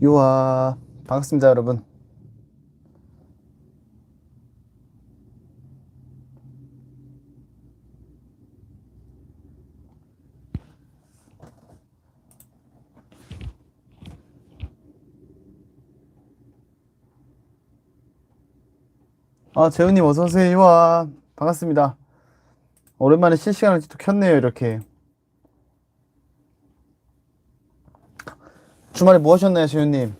유아 반갑습니다 여러분. 아 재훈님 어서오세요 유아. 반갑습니다. 오랜만에 실시간을 또 켰네요 이렇게 주말에 뭐 하셨나요 재훈님?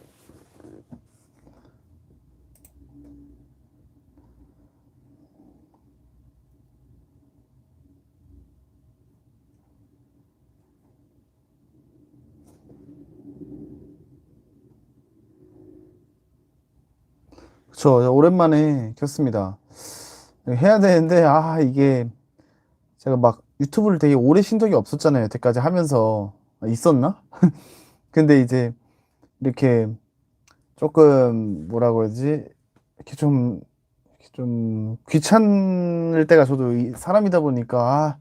저 오랜만에 켰습니다. 해야 되는데 아 이게 제가 막 유튜브를 되게 오래 쉰 적이 없었잖아요 여태까지 하면서. 아, 있었나? 근데 이제 이렇게 조금 뭐라 그러지? 이렇게 좀, 이렇게 좀 귀찮을 때가 저도 이- 사람이다 보니까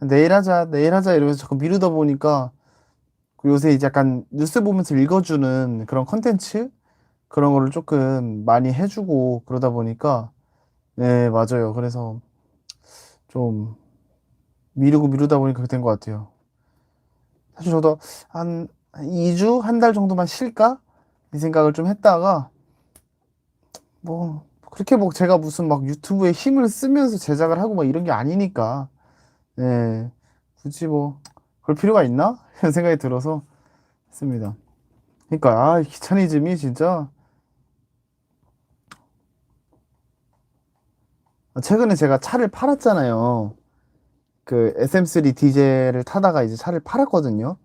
아, 내일 하자, 내일 하자 이러면서 자꾸 미루다 보니까 그 요새 이제 약간 뉴스 보면서 읽어주는 그런 컨텐츠 그런 거를 조금 많이 해주고 그러다 보니까 네, 맞아요. 그래서 좀 미루고 미루다 보니까 그렇게 된 것 같아요. 사실 저도 한 2주, 한 달 정도만 쉴까? 이 생각을 좀 했다가, 뭐, 그렇게 뭐 제가 무슨 막 유튜브에 힘을 쓰면서 제작을 하고 막 이런 게 아니니까, 예, 굳이 뭐, 그럴 필요가 있나? 이런 생각이 들어서 했습니다. 그러니까, 아, 이 귀차니즘이 진짜, 최근에 제가 차를 팔았잖아요. 그 SM3 디젤을 타다가 이제 차를 팔았거든요.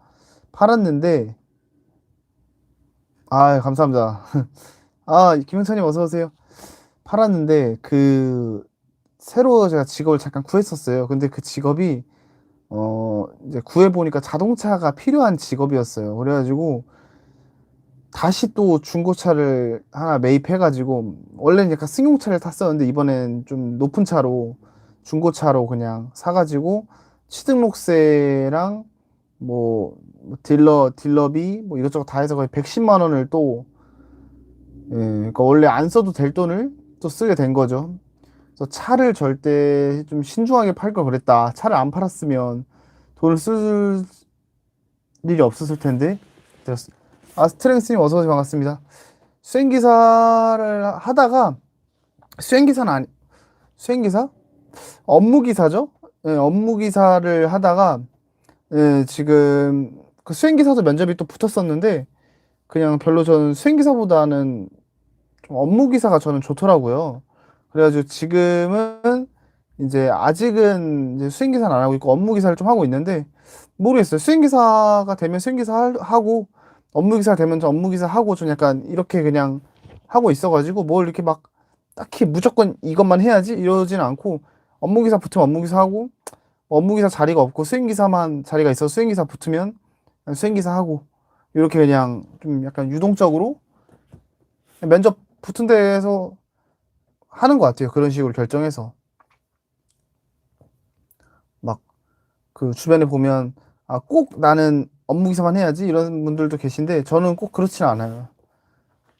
팔았는데, 아, 감사합니다. 아, 김영찬님 어서 오세요. 팔았는데 그 새로 제가 직업을 잠깐 구했었어요. 근데 그 직업이 어 이제 구해 보니까 자동차가 필요한 직업이었어요. 그래가지고 다시 또 중고차를 하나 매입해가지고 원래는 약간 승용차를 탔었는데 이번엔 좀 높은 차로 중고차로 그냥 사가지고 취등록세랑 뭐, 뭐 딜러 딜러비 뭐 이것저것 다 해서 거의 110만 원을 또 예, 그러니까 원래 안 써도 될 돈을 또 쓰게 된 거죠. 그래서 차를 절대 좀 신중하게 팔 걸 그랬다. 차를 안 팔았으면 돈을 쓸 일이 없었을 텐데. 아, 스트렝스님 어서 오세요. 반갑습니다. 수행 기사를 하다가, 수행 기사는 아니, 수행 기사? 업무 기사죠? 예, 업무 기사를 하다가, 예, 지금 그 수행기사도 면접이 또 붙었었는데, 그냥 별로 저는 수행기사보다는 좀 업무기사가 저는 좋더라고요. 그래가지고 지금은 이제 아직은 이제 수행기사는 안 하고 있고 업무기사를 좀 하고 있는데 모르겠어요. 수행기사가 되면 수행기사 할- 하고 업무기사 되면 저 업무기사 하고 좀 약간 이렇게 그냥 하고 있어가지고 뭘 이렇게 막 딱히 무조건 이것만 해야지 이러진 않고 업무기사 붙으면 업무기사 하고 업무기사 자리가 없고 수행기사만 자리가 있어 수행기사 붙으면 수행기사 하고 이렇게 그냥 좀 약간 유동적으로 면접 붙은 데에서 하는 것 같아요. 그런 식으로 결정해서. 막 그 주변에 보면 아, 꼭 나는 업무기사만 해야지 이런 분들도 계신데 저는 꼭 그렇진 않아요.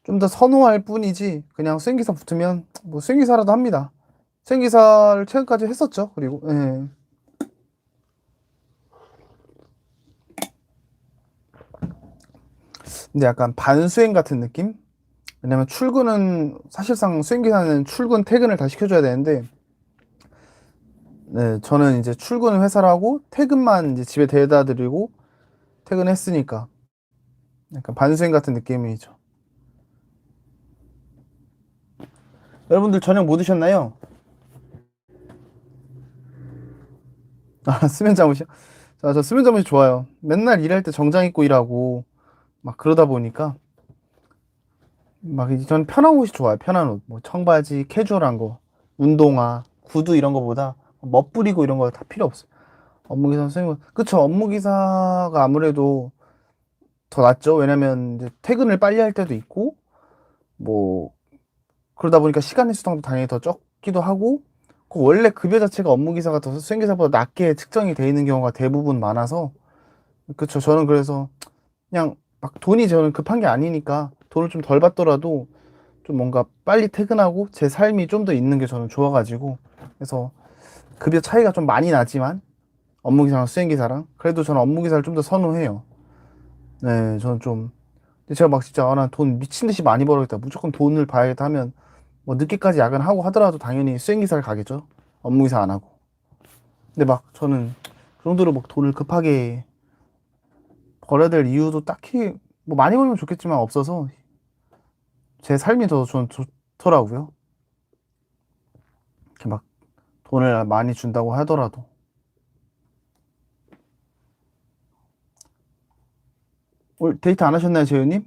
좀 더 선호할 뿐이지 그냥 수행기사 붙으면 뭐 수행기사라도 합니다. 수행기사를 최근까지 했었죠. 그리고 예. 근데 약간 반수행 같은 느낌? 왜냐면 출근은 사실상 수행기사는 출근 퇴근을 다 시켜줘야 되는데 네 저는 이제 출근 회사를 하고 퇴근만 이제 집에 데려다 드리고 퇴근했으니까 약간 반수행 같은 느낌이죠. 여러분들 저녁 뭐 드셨나요? 아 수면 잠옷이요? 자, 저 수면 잠옷이 좋아요. 맨날 일할 때 정장 입고 일하고 막 그러다 보니까 막 이제 전 편한 옷이 좋아요. 편한 옷. 뭐 청바지, 캐주얼한 거, 운동화, 구두 이런 거보다 멋부리고 이런 거 다 필요 없어요. 업무기사 선생님, 그쵸? 업무기사가 아무래도 더 낫죠. 왜냐면 이제 퇴근을 빨리 할 때도 있고, 뭐 그러다 보니까 시간의 수당도 당연히 더 적기도 하고, 그 원래 급여 자체가 업무기사가 더 수행기사보다 낮게 측정이 돼 있는 경우가 대부분 많아서, 그쵸? 저는 그래서 그냥 막 돈이 저는 급한 게 아니니까 돈을 좀 덜 받더라도 좀 뭔가 빨리 퇴근하고 제 삶이 좀 더 있는 게 저는 좋아가지고 그래서 급여 차이가 좀 많이 나지만 업무기사랑 수행기사랑 그래도 저는 업무기사를 좀 더 선호해요. 네, 저는 좀 제가 막 진짜 아, 난돈 미친 듯이 많이 벌어야겠다 무조건 돈을 봐야겠다 하면 뭐 늦게까지 야근하고 하더라도 당연히 수행기사를 가겠죠. 업무기사 안 하고. 근데 막 저는 그 정도로 막 돈을 급하게 벌어야 될 이유도 딱히 뭐 많이 벌면 좋겠지만 없어서 제 삶이 더 저는 좋더라고요. 이렇게 막 돈을 많이 준다고 하더라도. 오늘 데이트 안 하셨나요, 재현님?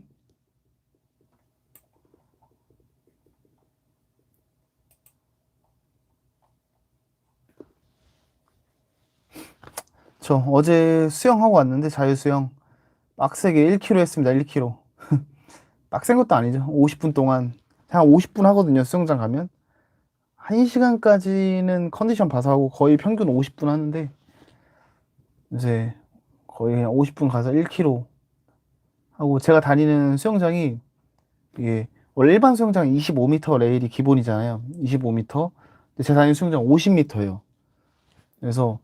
저 어제 수영하고 왔는데 자유수영 빡세게 1km 했습니다. 1km. 빡센 것도 아니죠. 50분 동안 한 50분 하거든요. 수영장 가면 1시간까지는 컨디션 봐서 하고 거의 평균 50분 하는데 이제 거의 그냥 50분 가서 1km 하고 제가 다니는 수영장이 이게 원래 일반 수영장 25m 레일이 기본이잖아요. 25m. 근데 제가 다니는 수영장 50m예요. 그래서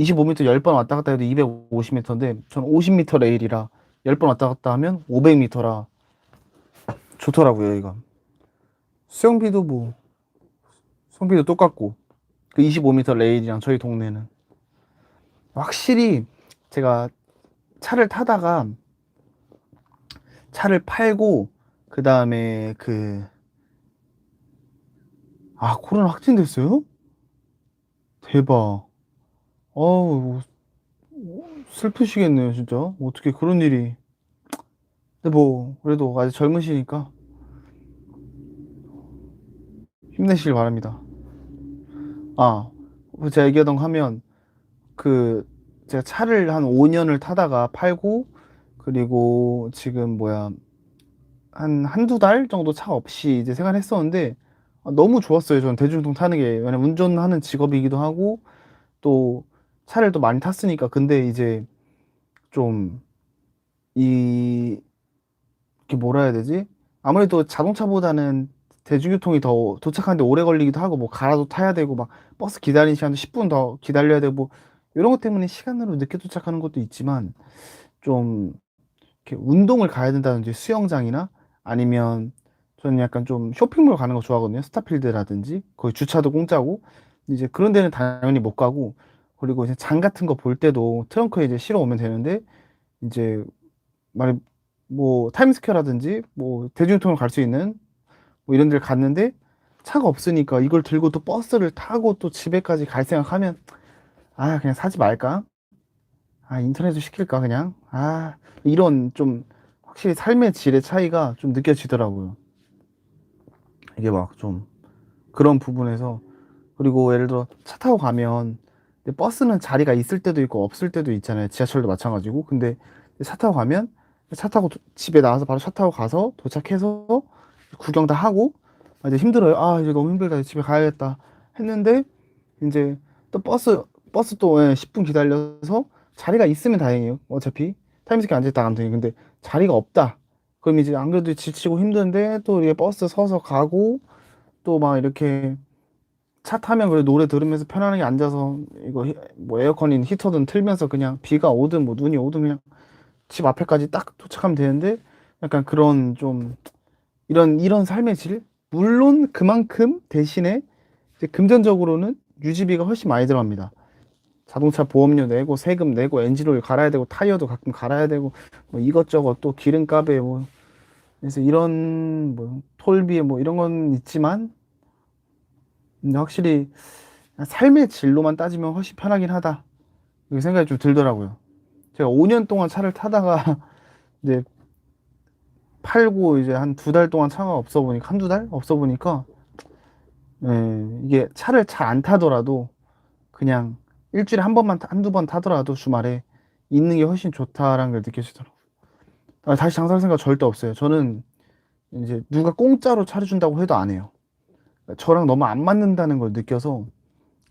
25m 10번 왔다 갔다 해도 250m인데 전 50m 레일이라 10번 왔다 갔다 하면 500m라 좋더라고요, 이거. 수영비도 뭐 수영비도 똑같고 그 25m 레일이랑 저희 동네는 확실히 제가 차를 타다가 차를 팔고 그 다음에 그 아, 코로나 확진됐어요? 대박. 어우, 슬프시겠네요, 진짜. 어떻게 그런 일이. 근데 뭐, 그래도 아직 젊으시니까 힘내시길 바랍니다. 아, 그 제가 얘기하던 거 하면, 그, 제가 차를 한 5년을 타다가 팔고, 그리고 지금 뭐야, 한, 한두 달 정도 차 없이 이제 생활했었는데, 아, 너무 좋았어요. 저는 대중교통 타는 게. 왜냐면 운전하는 직업이기도 하고, 또 차를 또 많이 탔으니까. 근데 이제 좀, 이, 이게 뭐라 해야 되지? 아무래도 자동차보다는 대중교통이 더 도착하는데 오래 걸리기도 하고, 뭐 갈아도 타야 되고, 막 버스 기다리는 시간도 10분 더 기다려야 되고, 뭐 이런 것 때문에 시간으로 늦게 도착하는 것도 있지만, 좀, 이렇게 운동을 가야 된다든지 수영장이나 아니면 저는 약간 좀 쇼핑몰 가는 거 좋아하거든요. 스타필드라든지 거기 주차도 공짜고 이제 그런 데는 당연히 못 가고 그리고 이제 장 같은 거 볼 때도 트렁크에 이제 실어 오면 되는데 이제 말이 뭐 타임스퀘어라든지 뭐 대중교통으로 갈수 있는 뭐 이런 데를 갔는데 차가 없으니까 이걸 들고 또 버스를 타고 또 집에까지 갈 생각하면 아 그냥 사지 말까? 아 인터넷으로 시킬까 그냥? 아 이런 좀 확실히 삶의 질의 차이가 좀 느껴지더라고요. 이게 막 좀 그런 부분에서 그리고 예를 들어 차 타고 가면 근데 버스는 자리가 있을 때도 있고 없을 때도 있잖아요. 지하철도 마찬가지고. 근데 차 타고 가면 차 타고 도- 집에 나와서 바로 차 타고 가서 도착해서 구경 다 하고 아, 이제 힘들어요. 아 이제 너무 힘들다. 집에 가야겠다. 했는데 이제 또 버스 버스 또 예, 10분 기다려서 자리가 있으면 다행이에요. 어차피 타임스퀘어 앉아있다 가면 되니 근데 자리가 없다. 그럼 이제 안 그래도 지치고 힘든데 또 이게 버스 서서 가고 또 막 이렇게 차 타면 그래 노래 들으면서 편안하게 앉아서 이거 히- 뭐 에어컨인 히터든 틀면서 그냥 비가 오든 뭐 눈이 오든 그냥 집 앞에까지 딱 도착하면 되는데 약간 그런 좀 이런 이런 삶의 질 물론 그만큼 대신에 이제 금전적으로는 유지비가 훨씬 많이 들어갑니다. 자동차 보험료 내고 세금 내고 엔진오일 갈아야 되고 타이어도 가끔 갈아야 되고 뭐 이것저것 또 기름값에 뭐 그래서 이런 뭐 톨비 뭐 이런 건 있지만 근데 확실히 삶의 질로만 따지면 훨씬 편하긴 하다 이렇게 생각이 좀 들더라고요. 제가 5년 동안 차를 타다가 이제 팔고 이제 한 두 달 동안 차가 없어 보니까 한두 달 없어 보니까 예, 이게 차를 잘 안 타더라도 그냥 일주일에 한 번만 타- 한두 번 타더라도 주말에 있는 게 훨씬 좋다라는 걸 느껴지더라고요. 아, 다시 장사할 생각 절대 없어요. 저는 이제 누가 공짜로 차를 준다고 해도 안 해요. 저랑 너무 안 맞는다는 걸 느껴서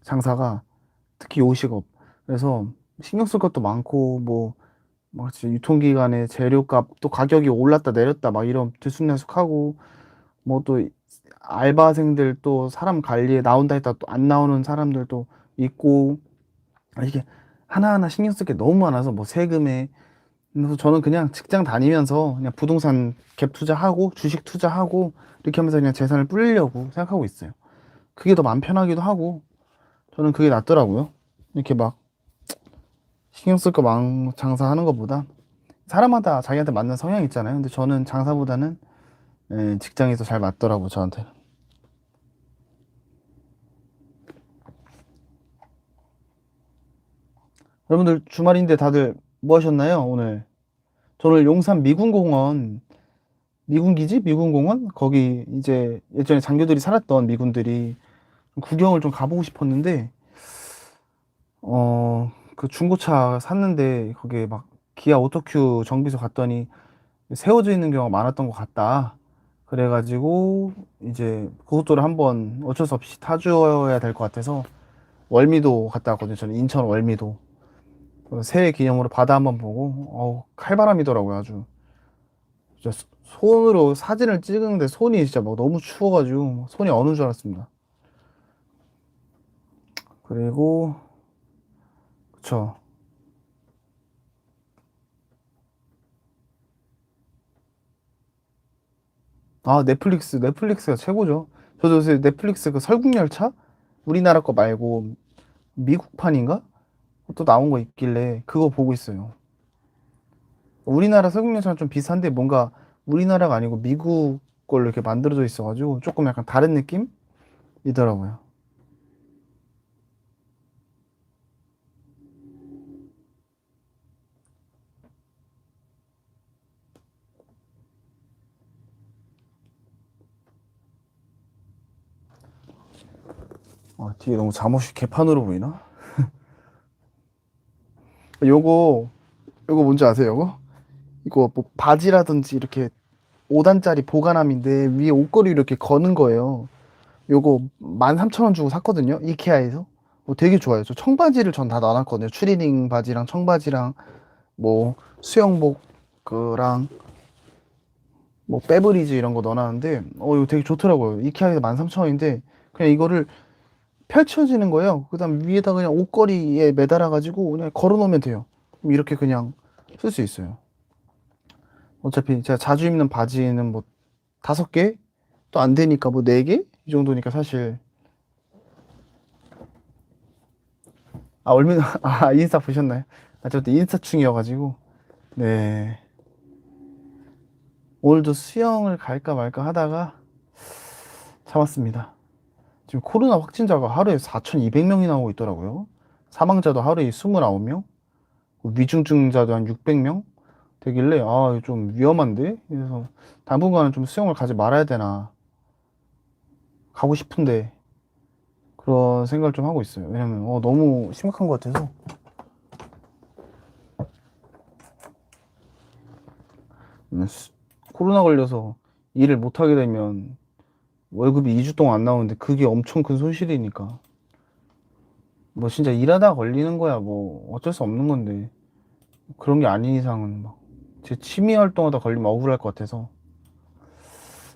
장사가 특히 요식업. 그래서 신경 쓸 것도 많고 뭐막 진짜 유통기간에 재료값 또 가격이 올랐다 내렸다 막 이런 들쑥날쑥하고 뭐 또 알바생들 또 사람 관리에 나온다 했다 또 안 나오는 사람들도 있고. 아, 이게 하나하나 신경 쓸 게 너무 많아서 뭐 세금에 그래서 저는 그냥 직장 다니면서 그냥 부동산 갭 투자하고 주식 투자하고 이렇게 하면서 그냥 재산을 불리려고 생각하고 있어요. 그게 더 마음 편하기도 하고 저는 그게 낫더라고요. 이렇게 막 신경 쓸거많 장사하는 것보다 사람마다 자기한테 맞는 성향 있잖아요. 근데 저는 장사보다는 예, 직장에서 잘 맞더라고 저한테. 여러분들 주말인데 다들 뭐 하셨나요 오늘? 저는 용산 미군공원 미군기지? 미군공원? 거기 이제 예전에 장교들이 살았던 미군들이 좀 구경을 좀 가보고 싶었는데 어 그 중고차 샀는데 거기에 막 기아 오토큐 정비소 갔더니 세워져 있는 경우가 많았던 것 같다. 그래가지고 이제 고속도로 한번 어쩔 수 없이 타줘야 될 것 같아서 월미도 갔다 왔거든요. 저는 인천 월미도. 그 새해 기념으로 바다 한번 보고 어우 칼바람이더라고요 아주. 진짜 소- 손으로 사진을 찍는데 손이 진짜 막 너무 추워가지고 손이 어는 줄 알았습니다. 그리고 그쵸. 아 넷플릭스 넷플릭스가 최고죠. 저도 요새 넷플릭스 그 설국열차? 우리나라 거 말고 미국판인가 또 나온 거 있길래 그거 보고 있어요 우리나라 설국열차랑 좀 비슷한데 뭔가 우리나라가 아니고 미국 걸로 이렇게 만들어져 있어가지고 조금 약간 다른 느낌이더라고요. 아, 뒤에 너무 잠옷이 개판으로 보이나? 요거 요거 뭔지 아세요? 요거? 이거 뭐 바지라든지 이렇게 5단짜리 보관함인데 위에 옷걸이 이렇게 거는 거예요. 요거 13,000원 주고 샀거든요. 이케아에서. 어, 되게 좋아요. 저 청바지를 전 다 나눴거든요. 추리닝 바지랑 청바지랑 뭐 수영복 그랑 뭐 빼브리즈 이런 거 넣어놨는데 어 이거 되게 좋더라고요. 이케아에서 13,000원인데 그냥 이거를 펼쳐지는 거예요. 그다음 위에다 그냥 옷걸이에 매달아 가지고 그냥 걸어 놓으면 돼요. 이렇게 그냥 쓸 수 있어요. 어차피 제가 자주 입는 바지는 뭐 다섯 개? 또 안 되니까 뭐 네 개? 이 정도니까 사실 아 얼마나 아 인스타 보셨나요? 아 저때 인스타충이어가지고 네 오늘도 수영을 갈까 말까 하다가 참았습니다. 지금 코로나 확진자가 하루에 4,200명이 나오고 있더라고요. 사망자도 하루에 29명, 위중증자도 한 600명 되길래 아, 좀 위험한데? 그래서 당분간은 좀 수영을 가지 말아야 되나. 가고 싶은데 그런 생각을 좀 하고 있어요. 왜냐면 어, 너무 심각한 것 같아서. 음, 수- 코로나 걸려서 일을 못 하게 되면 월급이 2주 동안 안 나오는데 그게 엄청 큰 손실이니까. 뭐 진짜 일하다 걸리는 거야. 뭐 어쩔 수 없는 건데. 그런 게 아닌 이상은 막 제 취미 활동하다 걸리면 억울할 것 같아서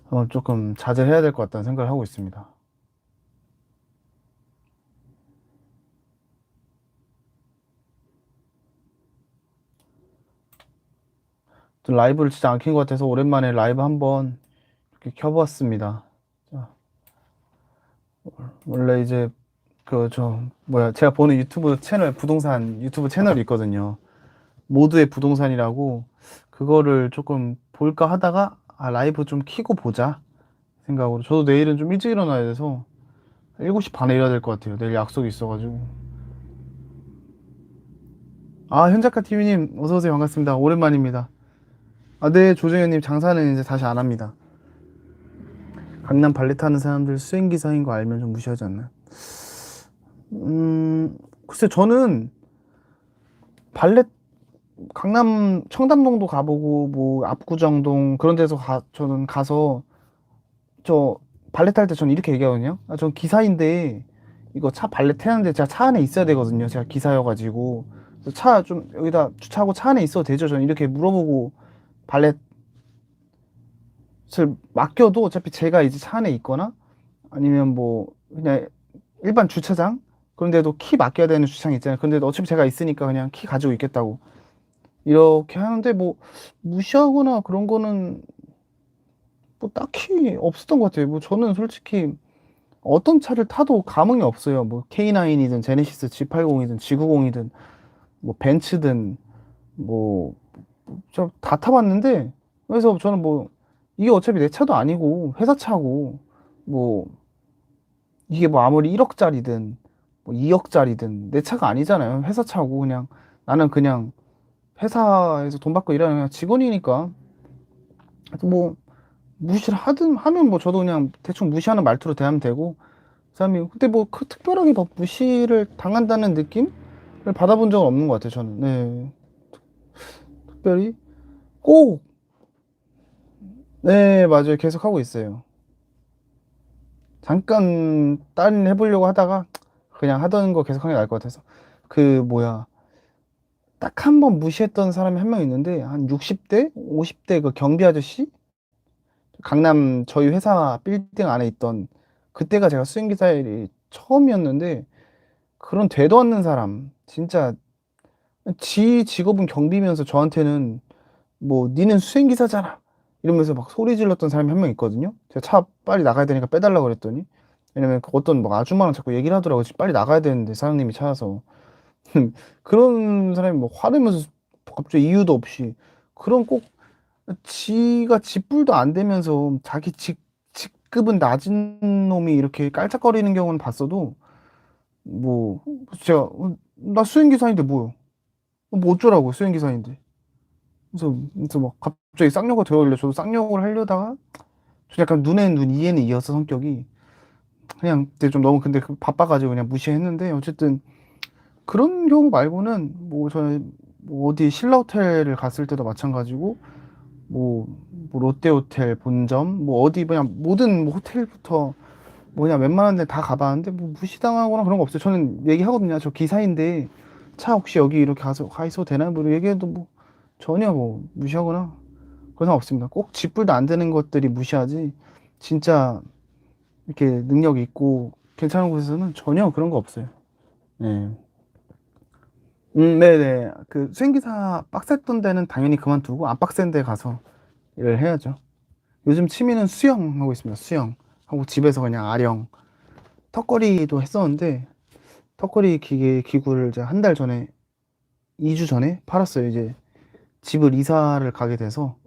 어, 조금 자제해야 될 것 같다는 생각을 하고 있습니다. 좀 라이브를 진짜 안켠것 같아서 오랜만에 라이브 한번 이렇게 켜보았습니다. 자, 원래 이제 그 저 뭐야 제가 보는 유튜브 채널 부동산 유튜브 채널이 있거든요. 모두의 부동산이라고 그거를 조금 볼까 하다가 아 라이브 좀 키고 보자 생각으로 저도 내일은 좀 일찍 일어나야 돼서 7시 반에 일어야 될 것 같아요. 내일 약속이 있어가지고 아 현작가 TV님 어서 오세요 반갑습니다. 오랜만입니다. 아 네 조정현님 장사는 이제 다시 안 합니다. 강남 발레 타는 사람들 수행 기사인 거 알면 좀 무시하지 않나? 음 글쎄 저는 발레 강남 청담동도 가보고 뭐 압구정동 그런 데서 가 저는 가서 저 발레 탈 때 저는 이렇게 얘기하거든요. 아, 전 기사인데 이거 차 발레 태우는데 제가 차 안에 있어야 되거든요. 제가 기사여가지고 차 좀 여기다 주차하고 차 안에 있어도 되죠. 저는 이렇게 물어보고 발렛 을 맡겨도 어차피 제가 이제 차 안에 있거나 아니면 뭐 그냥 일반 주차장 그런데도 키 맡겨야 되는 주차장 있잖아요. 근데 어차피 제가 있으니까 그냥 키 가지고 있겠다고 이렇게 하는데 뭐 무시하거나 그런 거는 뭐 딱히 없었던 것 같아요. 뭐 저는 솔직히 어떤 차를 타도 감흥이 없어요. 뭐 K9이든 제네시스 G80이든 G90이든 뭐 벤츠든 뭐 저 다 타봤는데 그래서 저는 뭐 이게 어차피 내 차도 아니고 회사 차고 뭐 이게 뭐 아무리 1억짜리든 뭐 2억짜리든 내 차가 아니잖아요. 회사 차고 그냥 나는 그냥 회사에서 돈 받고 일하는 그냥 직원이니까. 뭐 무시를 하든 하면 뭐 저도 그냥 대충 무시하는 말투로 대하면 되고. 그 사람이 근데 뭐 그 특별하게 막 무시를 당한다는 느낌을 받아본 적은 없는 것 같아요 저는. 네. 특별히 꼭 네 맞아요. 계속 하고 있어요. 잠깐 딴 해보려고 하다가 그냥 하던 거 계속 하는 게 나을 것 같아서. 그 뭐야. 딱 한 번 무시했던 사람이 한 명 있는데 한 60대 50대 그 경비 아저씨? 강남 저희 회사 빌딩 안에 있던 그때가 제가 수행기사 일이 처음이었는데 그런 되도 않는 사람. 진짜 지 직업은 경비면서 저한테는 뭐 니는 수행기사잖아 이러면서 막 소리 질렀던 사람이 한 명 있거든요. 제가 차 빨리 나가야 되니까 빼달라고 그랬더니 왜냐면 그 어떤 막 아줌마랑 자꾸 얘기를 하더라고요 지금 빨리 나가야 되는데 사장님이 찾아서. 그런 사람이 뭐 화내면서 갑자기 이유도 없이 그런 꼭 지가 직불도 안 되면서 자기 직, 직급은 낮은 놈이 이렇게 깔짝거리는 경우는 봤어도 뭐 어, 나 수행기사인데 뭐요? 뭐 어쩌라고 수행기사인데? 그래서 그래서 막 갑 자기 쌍욕가 되어올려 저도 쌍욕을 하려다가 저 약간 눈에는 눈 이에는 이어서 성격이 그냥 그때 좀 너무 근데 그 바빠가지고 그냥 무시했는데 어쨌든 그런 경우 말고는 뭐 저는 뭐 어디 신라 호텔을 갔을 때도 마찬가지고 뭐, 뭐 롯데 호텔 본점 뭐 어디 그냥 모든 뭐 호텔부터 뭐냐 웬만한 데 다 가봤는데 뭐 무시당하거나 그런 거 없어요. 저는 얘기하거든요. 저 기사인데 차 혹시 여기 이렇게 가서 가 있어도 되나요? 뭐 얘기해도 뭐 전혀 뭐 무시하거나 그런 상 없습니다. 꼭 직불도 안 되는 것들이 무시하지 진짜 이렇게 능력 있고 괜찮은 곳에서는 전혀 그런 거 없어요. 네. 음, 네네. 그 수행기사 빡셌던 데는 당연히 그만두고 안 빡센 데 가서 일을 해야죠. 요즘 취미는 수영 하고 있습니다. 수영. 하고 집에서 그냥 아령. 턱걸이도 했었는데 턱걸이 기계 기구를 이제 한 달 전에 2주 전에 팔았어요. 이제 집을 이사를 가게 돼서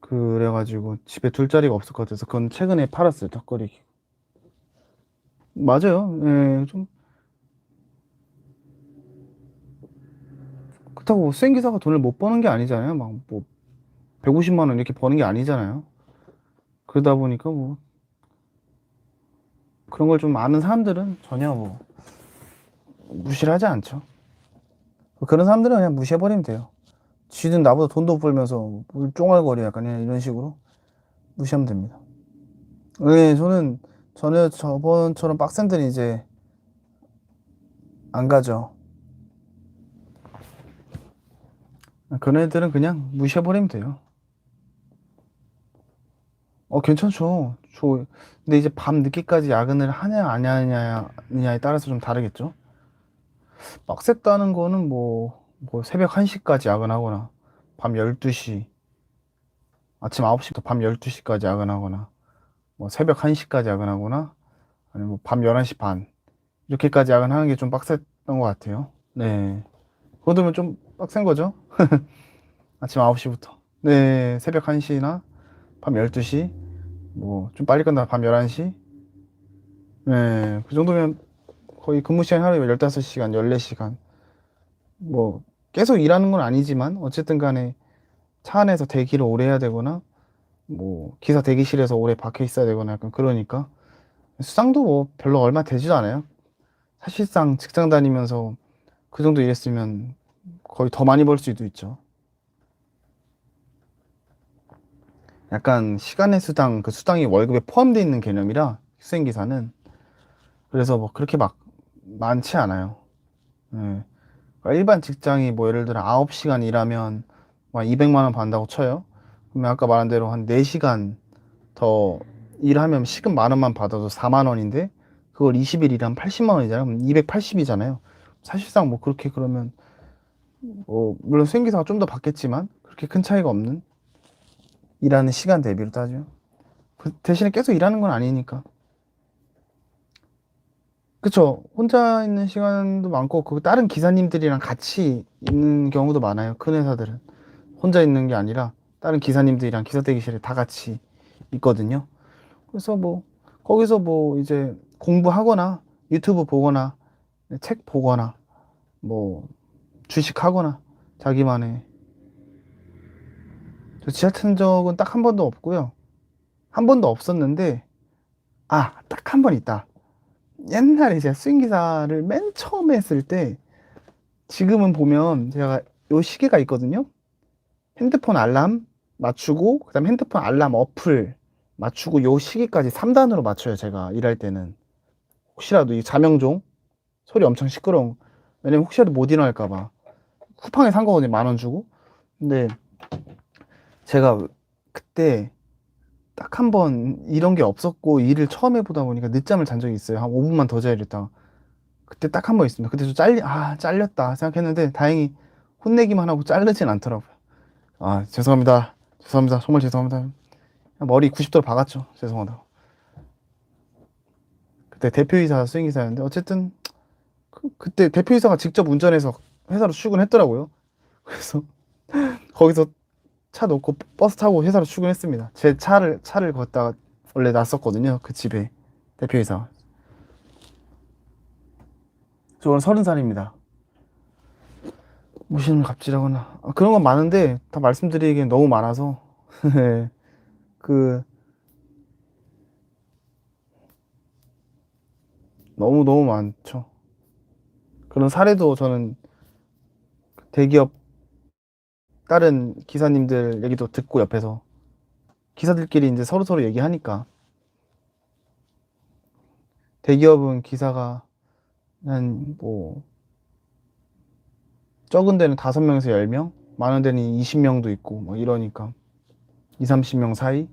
그래가지고 집에 둘 자리가 없을 것 같아서 그건 최근에 팔았어요. 턱걸이. 맞아요. 예, 좀 그렇다고 수행기사가 돈을 못 버는 게 아니잖아요. 막 뭐 150만 원 이렇게 버는 게 아니잖아요. 그러다 보니까 뭐 그런 걸 좀 아는 사람들은 전혀 뭐 무시를 하지 않죠. 그런 사람들은 그냥 무시해버리면 돼요. 쥐는 나보다 돈도 못 벌면서 뭘 쫑알거려 약간 이런 식으로 무시하면 됩니다. 네, 저는 전에 저번처럼 빡센들은 이제 안 가죠. 그런 애들은 그냥 무시해버리면 돼요. 어, 괜찮죠. 저, 근데 이제 밤 늦게까지 야근을 하냐, 안 하냐냐에 따라서 좀 다르겠죠. 빡셌다는 거는 뭐, 뭐 새벽 1시까지 야근하거나, 밤 12시, 아침 9시부터 밤 12시까지 야근하거나, 뭐 새벽 1시까지 야근하거나, 아니면 뭐 밤 11시 반, 이렇게까지 야근하는 게 좀 빡셌던 것 같아요. 네. 그거 들면 좀 빡센 거죠? 아침 9시부터. 네, 새벽 1시나 밤 12시, 뭐, 좀 빨리 끝나 밤 11시. 네, 그 정도면 거의 근무 시간 하루에 15시간, 14시간. 뭐, 계속 일하는 건 아니지만, 어쨌든 간에 차 안에서 대기를 오래 해야 되거나, 뭐, 기사 대기실에서 오래 박혀 있어야 되거나 약간 그러니까. 수당도 뭐 별로 얼마 되지도 않아요. 사실상 직장 다니면서 그 정도 일했으면 거의 더 많이 벌 수도 있죠. 약간 시간의 수당, 그 수당이 월급에 포함되어 있는 개념이라 수행기사는 그래서 뭐 그렇게 막 많지 않아요. 예. 그러니까 일반 직장이 뭐 예를 들어 9시간 일하면 뭐 200만 원 받는다고 쳐요. 그러면 아까 말한 대로 한 4시간 더 일하면 시급 만 원만 받아도 4만 원인데 그걸 20일 일하면 80만 원이잖아요. 그럼 280이잖아요. 사실상 뭐 그렇게 그러면 뭐 물론 수행기사가 좀 더 받겠지만 그렇게 큰 차이가 없는 일하는 시간 대비로 따지면 그 대신에 계속 일하는 건 아니니까 그쵸 혼자 있는 시간도 많고 그 다른 기사님들이랑 같이 있는 경우도 많아요 큰 회사들은 혼자 있는 게 아니라 다른 기사님들이랑 기사 대기실에 다 같이 있거든요 그래서 뭐 거기서 뭐 이제 공부하거나 유튜브 보거나 책 보거나 뭐 주식하거나 자기만의 저 지하 탄 적은 딱한 번도 없고요. 한 번도 없었는데 아, 딱한번 있다. 옛날에 제가 스윙 기사를 맨 처음에 했을 때 지금은 보면 제가 요 시계가 있거든요. 핸드폰 알람 맞추고 그다음에 핸드폰 알람 어플 맞추고 요 시기까지 3단으로 맞춰요, 제가 일할 때는. 혹시라도 이 자명종 소리 엄청 시끄러운 왜냐면 혹시라도 못 일어날까 봐. 쿠팡에 산 거거든요, 만 원 주고. 근데 제가 그때 딱 한 번 이런 게 없었고 일을 처음 해보다 보니까 늦잠을 잔 적이 있어요. 한 5분만 더 자야 겠다 그때 딱 한 번 있습니다. 그때 좀 잘리, 아, 잘렸다 생각했는데 다행히 혼내기만 하고 자르진 않더라고요. 아, 죄송합니다. 죄송합니다. 정말 죄송합니다. 머리 90도로 박았죠. 죄송하다고. 그때 대표이사 수행이사였는데 어쨌든 그, 그때 대표이사가 직접 운전해서 회사로 출근했더라고요. 그래서 거기서 차 놓고 버스 타고 회사로 출근했습니다. 제 차를 차를 걷다가 원래 놨었거든요. 그 집에 대표이사. 저는 서른 살입니다. 무신을 갑질하거나 아, 그런 건 많은데 다 말씀드리기엔 너무 많아서 네. 그 너무 너무 많죠. 그런 사례도 저는 대기업 다른 기사님들 얘기도 듣고 옆에서 기사들끼리 이제 서로 서로 얘기하니까 대기업은 기사가 한 뭐 적은 데는 다섯 명에서 열 명, 많은 데는 20명도 있고 뭐 이러니까 2, 30명 사이.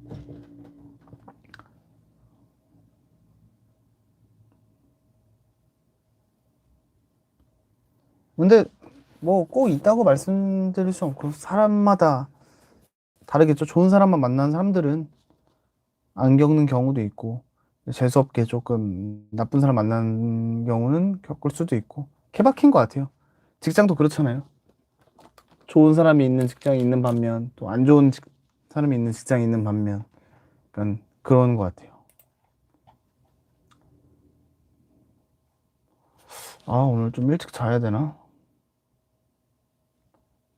근데 뭐 꼭 있다고 말씀드릴 수 없고 사람마다 다르겠죠. 좋은 사람만 만난 사람들은 안 겪는 경우도 있고 재수 없게 조금 나쁜 사람 만난 경우는 겪을 수도 있고 케바케인 것 같아요. 직장도 그렇잖아요. 좋은 사람이 있는 직장이 있는 반면 또 안 좋은 직- 사람이 있는 직장이 있는 반면 약간 그런 것 같아요. 아 오늘 좀 일찍 자야 되나?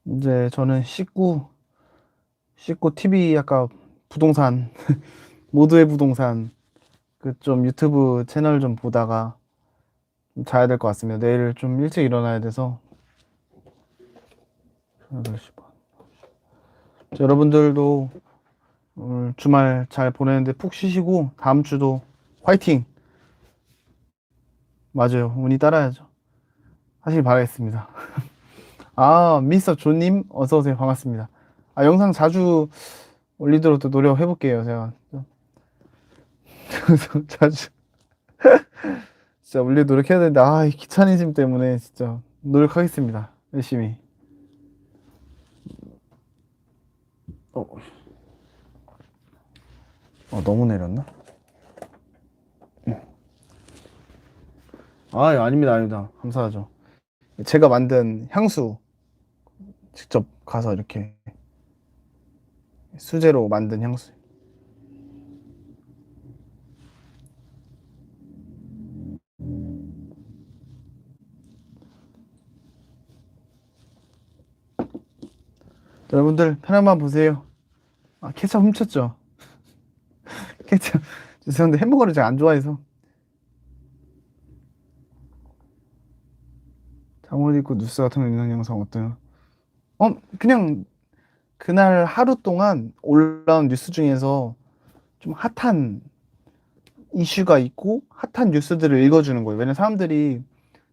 이제 저는 씻고 씻고 TV 아까 부동산 모두의 부동산 그 좀 유튜브 채널 좀 보다가 좀 자야 될 것 같습니다. 내일 좀 일찍 일어나야 돼서 8시 반. 자, 여러분들도 오늘 주말 잘 보내는데 푹 쉬시고 다음 주도 화이팅! 맞아요. 운이 따라야죠. 하길 바라겠습니다. 아, 미스터 조님, 어서오세요. 반갑습니다. 아, 영상 자주 올리도록 또 노력해 볼게요. 제가. 자주. 진짜 올리 노력해야 되는데, 아, 이 귀차니즘 때문에 진짜 노력하겠습니다. 열심히. 어, 어 너무 내렸나? 아, 아닙니다, 아닙니다. 감사하죠. 제가 만든 향수 직접 가서 이렇게 수제로 만든 향수. 여러분들 편한만 보세요. 아, 케첩 훔쳤죠? 케첩. 죄송한데 햄버거를 제가 안 좋아해서. 잠옷 입고 뉴스 같은 거 읽는 영상 어때요? 어, 그냥 그날 하루 동안 올라온 뉴스 중에서 좀 핫한 이슈가 있고 핫한 뉴스들을 읽어주는 거예요. 왜냐면 사람들이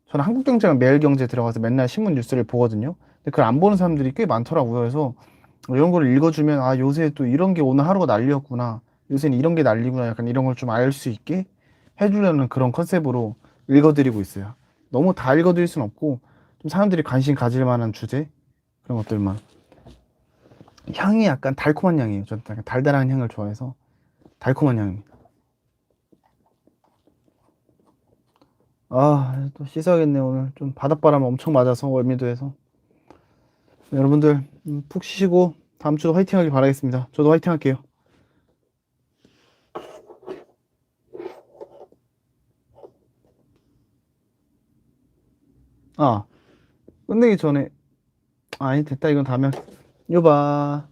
저는 한국경제랑 매일경제 들어가서 맨날 신문 뉴스를 보거든요. 근데 그걸 안 보는 사람들이 꽤 많더라고요. 그래서 이런 거를 읽어주면 아 요새 또 이런 게 오늘 하루가 난리였구나. 요새는 이런 게 난리구나. 약간 이런 걸 좀 알 수 있게 해주려는 그런 컨셉으로 읽어드리고 있어요. 너무 다 읽어드릴 순 없고 좀 사람들이 관심 가질 만한 주제 그런 것들만. 향이 약간 달콤한 향이에요. 저는 약간 달달한 향을 좋아해서 달콤한 향입니다. 아, 또 씻어야겠네, 오늘. 좀 바닷바람 엄청 맞아서, 월미도에서. 네, 여러분들, 음, 푹 쉬시고, 다음 주도 화이팅 하길 바라겠습니다. 저도 화이팅 할게요. 아, 끝내기 전에, 아니, 됐다, 이건 다음에. 요봐.